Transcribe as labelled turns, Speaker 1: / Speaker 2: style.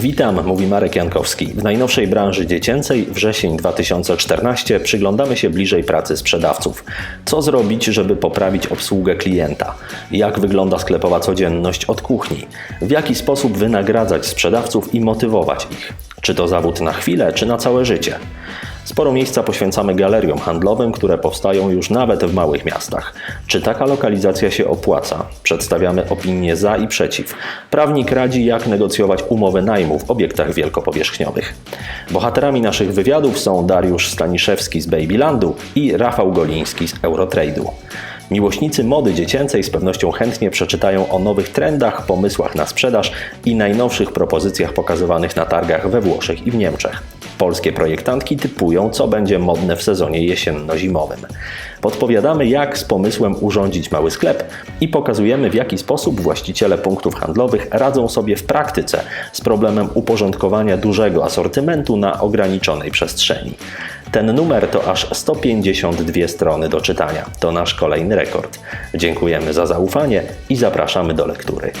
Speaker 1: Witam, mówi Marek Jankowski. W najnowszej branży dziecięcej, wrzesień 2014, przyglądamy się bliżej pracy sprzedawców. Co zrobić, żeby poprawić obsługę klienta? Jak wygląda sklepowa codzienność od kuchni? W jaki sposób wynagradzać sprzedawców i motywować ich? Czy to zawód na chwilę, czy na całe życie? Sporo miejsca poświęcamy galeriom handlowym, które powstają już nawet w małych miastach. Czy taka lokalizacja się opłaca? Przedstawiamy opinie za i przeciw. Prawnik radzi, jak negocjować umowy najmu w obiektach wielkopowierzchniowych. Bohaterami naszych wywiadów są Dariusz Staniszewski z Babylandu i Rafał Goliński z Eurotrade'u. Miłośnicy mody dziecięcej z pewnością chętnie przeczytają o nowych trendach, pomysłach na sprzedaż i najnowszych propozycjach pokazywanych na targach we Włoszech i w Niemczech. Polskie projektantki typują, co będzie modne w sezonie jesienno-zimowym. Podpowiadamy, jak z pomysłem urządzić mały sklep i pokazujemy, w jaki sposób właściciele punktów handlowych radzą sobie w praktyce z problemem uporządkowania dużego asortymentu na ograniczonej przestrzeni. Ten numer to aż 152 strony do czytania. To nasz kolejny rekord. Dziękujemy za zaufanie i zapraszamy do lektury.